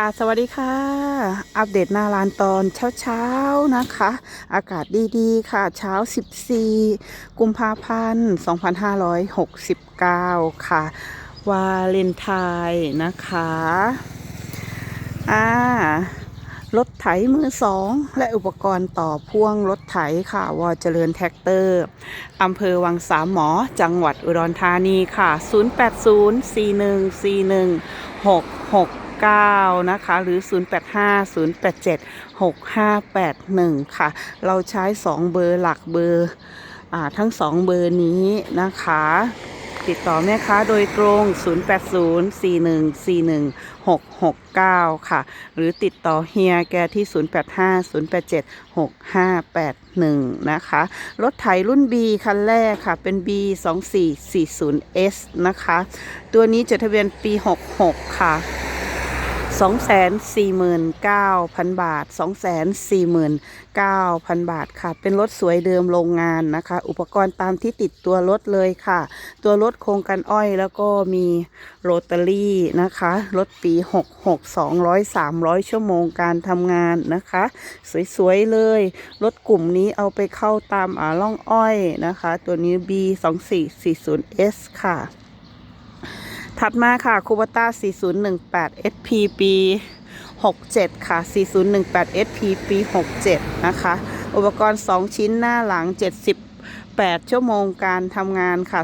ค่ะสวัสดีค่ะ อัปเดตหน้าร้านตอนเช้าๆนะคะ อากาศดีๆค่ะ เช้า 14 กุมภาพันธ์ 2569 ค่ะ วาเลนไทน์นะคะอ่ารถไถมือสองและอุปกรณ์ต่อพ่วงรถไถค่ะวอเจริญแท็กเตอร์อำเภอวังสามหมอ จังหวัดอุดรธานีค่ะ 9 นะคะ หรือ 0850876581 ค่ะ เราใช้ 2 เบอร์หลักเบอร์ทั้ง 2 เบอร์นี้นะคะติดต่อแม่ค้าโดยตรง 0804141669 ค่ะ หรือติดต่อเฮียแกที่ 0850876581 นะคะ รถไถรุ่น B คันแรกค่ะ เป็น B 2440S นะคะ ตัวนี้จดทะเบียนปี 66 ค่ะ 249,000 บาท 249,000 บาทค่ะ เป็นรถสวยเดิมโรงงานนะคะ อุปกรณ์ตามที่ติดตัวรถเลยค่ะ ตัวรถโครงกันอ้อยแล้วก็มีโรตารี่นะคะ รถปี 66 200 300 ชั่วโมงการทำงานนะคะ สวยๆเลย รถกลุ่มนี้เอาไปเข้าตามอ่าล่องอ้อยนะคะ ตัวนี้ B 2 4 4 0 S ค่ะ ถัดมาค่ะคูบต้า4018 SP ปี 67 ค่ะ 4018 SP ปี 67 นะคะ อุปกรณ์ 2 ชิ้นหน้าหลัง 78 ชั่วโมงการทำงานค่ะ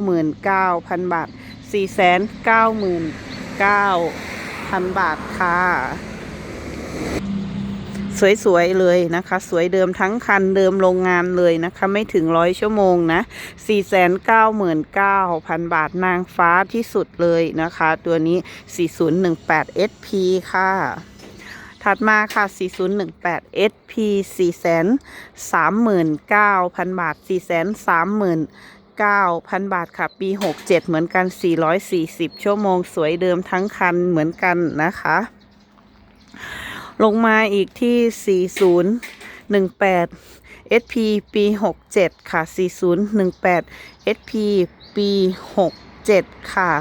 499,000 บาท 499,000บาทค่ะ สวยๆเลยนะคะ สวยเดิมทั้งคันเดิมโรงงานเลยนะคะ ไม่ถึงร้อยชั่วโมงนะ499,000 บาทนางฟ้าที่สุดเลยนะคะ ตัวนี้ 4018 SP ค่ะ ถัดมาค่ะ 4018 SP 439,000 บาท 439,000 บาทค่ะ ปี 67 เหมือนกัน 440 ชั่วโมง สวยเดิมทั้งคันเหมือนกันนะคะ ลงมาอีกที่ 4018 SP ปี 67 ค่ะ 4018 SP ปี 67 ค่ะ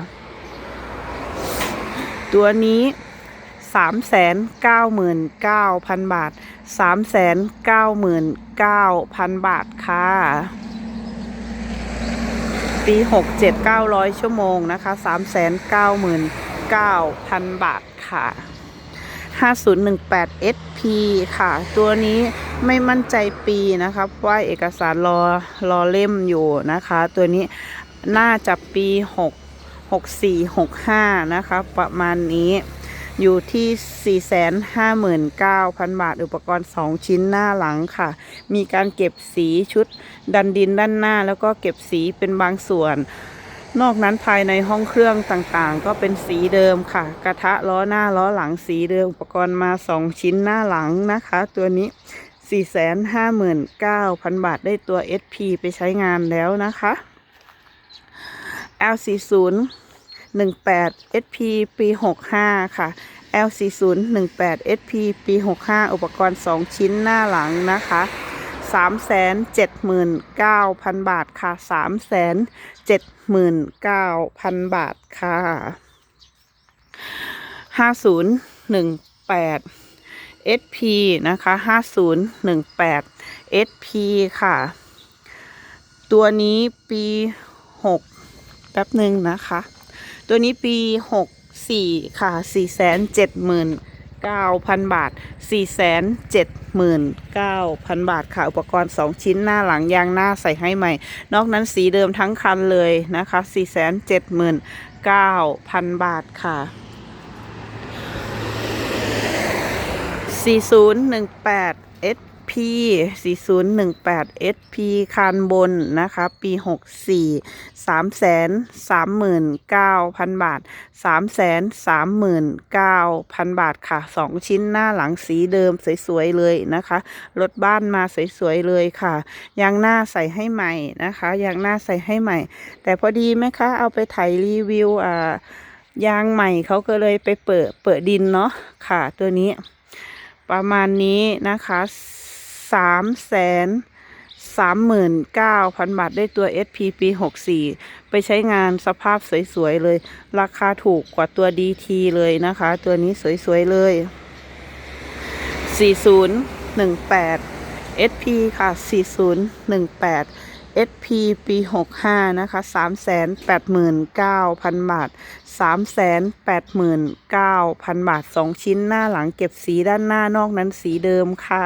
ตัวนี้399,000บาท399,000บาทค่ะ ปี67 900ชั่วโมงนะคะ399,000บาทค่ะ 5018 SP ค่ะ ตัวนี้ไม่มั่นใจปีนะครับว่าเอกสารรอรอเล่มอยู่นะคะ ตัวนี้น่าจะปี 6 64 65 นะคะ ประมาณนี้อยู่ที่ 459,000 บาท อุปกรณ์ 2 ชิ้นหน้าหลังค่ะ มีการเก็บสีชุดดันดินด้านหน้า แล้วก็เก็บสีเป็นบางส่วน นอกนั้นภายในห้องเครื่องต่างๆ ก็เป็นสีเดิมค่ะ กระทะล้อหน้าล้อหลังสีเดิมอุปกรณ์มา 2 ชิ้นหน้าหลังนะคะ ตัวนี้ 459,000 บาทได้ตัว SP ไปใช้งานแล้วนะคะ L40 18 SP ปี 65 ค่ะ L40 18 SP ปี 65 อุปกรณ์ 2 ชิ้นหน้าหลังนะคะ 379,000บาทค่ะ379,000บาทค่ะ5018 SP นะคะ5018 SP ค่ะ ตัวนี้ปี6แป๊บหนึ่งนะคะ ตัวนี้ปี64ค่ะ 9,000 บาท 479,000 บาทค่ะ อุปกรณ์ 2 ชิ้นหน้าหลังยางหน้าใส่ให้ใหม่ นอกนั้นสีเดิมทั้งคันเลยนะคะ 479,000 บาทค่ะ 4018 P 4018 SP คันบนนะคะ ปี 64 339,000 บาท 339,000 บาทค่ะ 2 ชิ้นหน้าหลังสีเดิมสวยๆเลยนะคะ รถบ้านมาสวยๆเลยค่ะ ยางหน้าใส่ให้ใหม่นะคะ ยางหน้าใส่ให้ใหม่ แต่พอดีไหมคะ เอาไปถ่ายรีวิวอ่ายางใหม่เขาก็เลยไปเปิดเปิดดินเนาะค่ะตัวนี้ประมาณนี้นะคะ สามแสน39,000บาทได้ตัว SP ปี64ไปใช้งานสภาพสวยๆเลย ราคาถูกกว่าตัว DT เลยนะคะ ตัวนี้สวยๆเลย 4018 SP ค่ะ 4018 SP ปี 65 นะคะ 389,000 บาท 389,000 บาท 2 ชิ้นหน้าหลังเก็บสีด้านหน้านอกนั้นสีเดิมค่ะ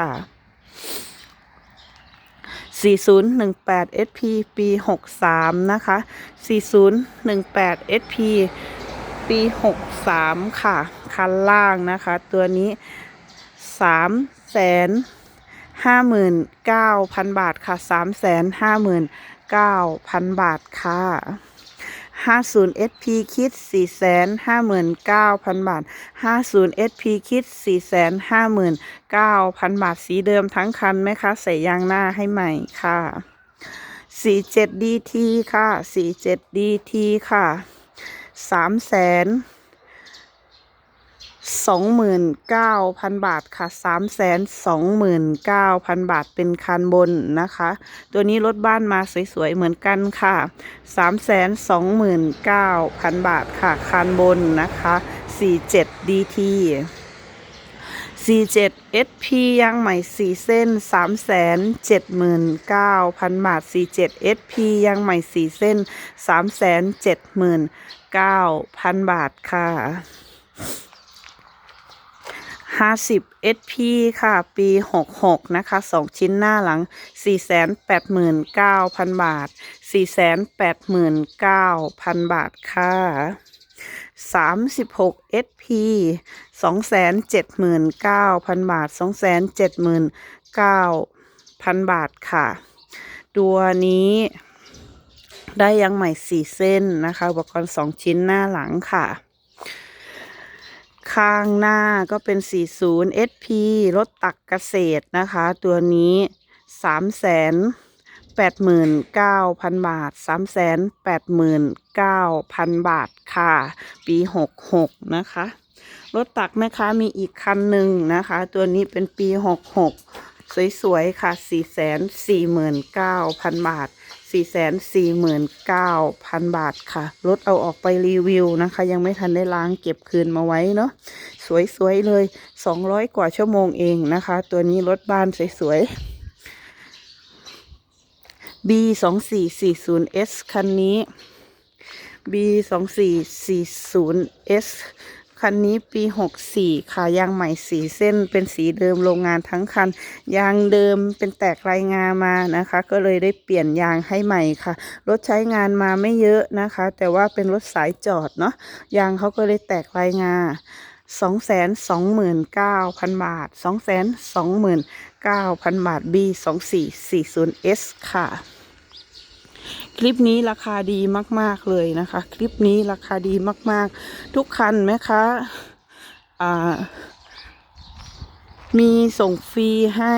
4018 SP ปี 63 นะคะ 4018 SP ปี 63 ค่ะ คันล่างนะคะ ตัวนี้ 3 แสนห้าหมื่นเก้าพันบาทค่ะสามแสนห้าหมื่นเก้าพันบาทค่ะ 50 SP คิด 459,000 บาท 50 SP คิด 459,000 บาท สีเดิมทั้งคันไหมคะ ใส่ยางหน้าให้ใหม่ค่ะ 47DT ค่ะ 47DT ค่ะ 3 0 0 0 0 สองหมื่นเก้าพันบาทค่ะสามแสนสองหมื่นเก้าพันบาทเป็นคันบนนะคะ ตัวนี้รถบ้านมาสวยๆเหมือนกันค่ะสามแสนสองหมื่นเก้าพันบาทค่ะคันบนนะคะสี่เจ็ด DT 47 SP ยางใหม่ 4 เส้น 3 7 9 0 0 0 บาท 47 SP ยางใหม่ 4 เส้น 3 7 9 0 0 0 บาทค่ะ 50 SP ค่ะ ปี 66 นะคะ 2 ชิ้นหน้าหลัง 489,000 บาท 489,000 บาทค่ะ 36 SP 279,000 บาท 279,000 บาทค่ะ ตัวนี้ได้ยังใหม่ 4 เส้นนะคะ อุปกรณ์ 2 ชิ้นหน้าหลังค่ะ ข้างหน้าก็เป็น 40 SP รถตักเกษตรนะคะ ตัวนี้3แสน89,000 บาท 3 8 9 0 0 0 บาทค่ะ ปี 66 นะคะ รถตักแม่ค้ามีอีกคันหนึ่งนะคะ ตัวนี้เป็นปี 66 สวย ๆ ค่ะ 449,000 บาท 449,000บาทค่ะ รถเอาออกไปรีวิวนะคะ ยังไม่ทันได้ล้างเก็บคืนมาไว้เนาะ สวยๆ เลย200กว่าชั่วโมงเองนะคะ ตัวนี้รถบ้านสวยๆ B 2 4 4 0 S คันนี้ B 2 4 4 0 S คันนี้ปี 64 ค่ะยางใหม่สีเส้นเป็นสีเดิมโรงงานทั้งคัน ยางเดิมเป็นแตกรายงามานะคะ ก็เลยได้เปลี่ยนยางให้ใหม่ค่ะ รถใช้งานมาไม่เยอะนะคะ แต่ว่าเป็นรถสายจอดเนาะยางเขาก็เลยแตกรายงา229,000 บาท 229,000 บาท B 2440 S ค่ะ คลิปนี้ราคาดีมาก ๆเลยนะคะ คลิปนี้ราคาดีมากๆ ทุกคันไหมคะอ่ามีส่งฟรีให้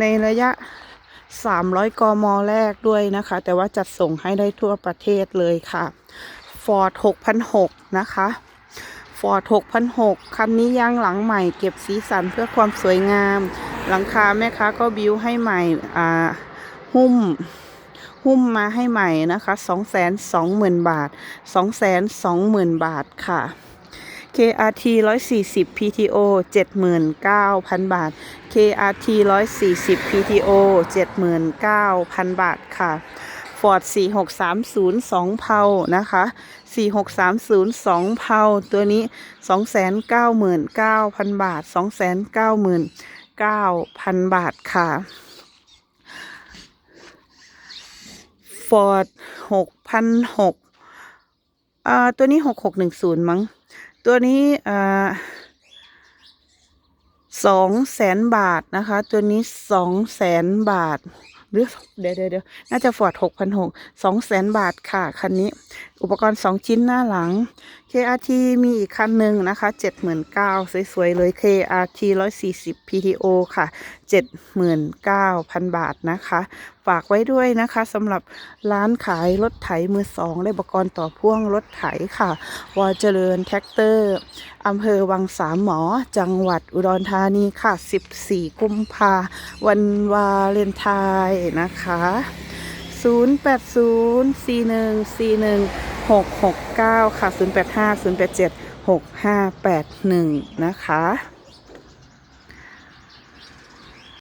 ในระยะ 300 กมแรกด้วยนะคะ แต่ว่าจัดส่งให้ได้ทั่วประเทศเลยค่ะ Ford 6,600นะคะ Ford 6,600คันนี้ยางหลังใหม่เก็บสีสันเพื่อความสวยงาม หลังคาแม่ค้าก็บิวให้ใหม่ อ่า หุ้ม หุ้มมาให้ใหม่นะคะ220,000บาท220,000บาทค่ะ KRT 140 PTO 79,000 บาท KRT 140 PTO 79,000 บาทค่ะ Ford 4630 2เพานะคะ 4630 2เพาตัวนี้ 299,000 บาท 299,000 บาทค่ะ Ford 6006อ่าตัวนี้ 6610 มั้ง ตัวนี้อ่าสองแสนบาทนะคะ ตัวนี้สองแสนบาทหรือเดี๋ยวเดี๋ยวเดี๋ยวน่าจะฟอร์ดหกพันหกสองแสนบาทค่ะ คันนี้ อุปกรณ์สองชิ้นหน้าหลัง KRT มีอีกคันหนึ่งนะคะ 79,000สวยๆเลย KRT 140 PTO ค่ะ 79,000 บาทนะคะ ฝากไว้ด้วยนะคะสำหรับร้านขายรถไถมือสองและอุปกรณ์ต่อพ่วงรถไถค่ะ วอเจริญแท็กเตอร์อำเภอวังสามหมอ จังหวัดอุดรธานีค่ะ 14 กุมภาวันวาเลนไทน์นะคะ 0804141669 ค่ะ 0850876581 นะคะ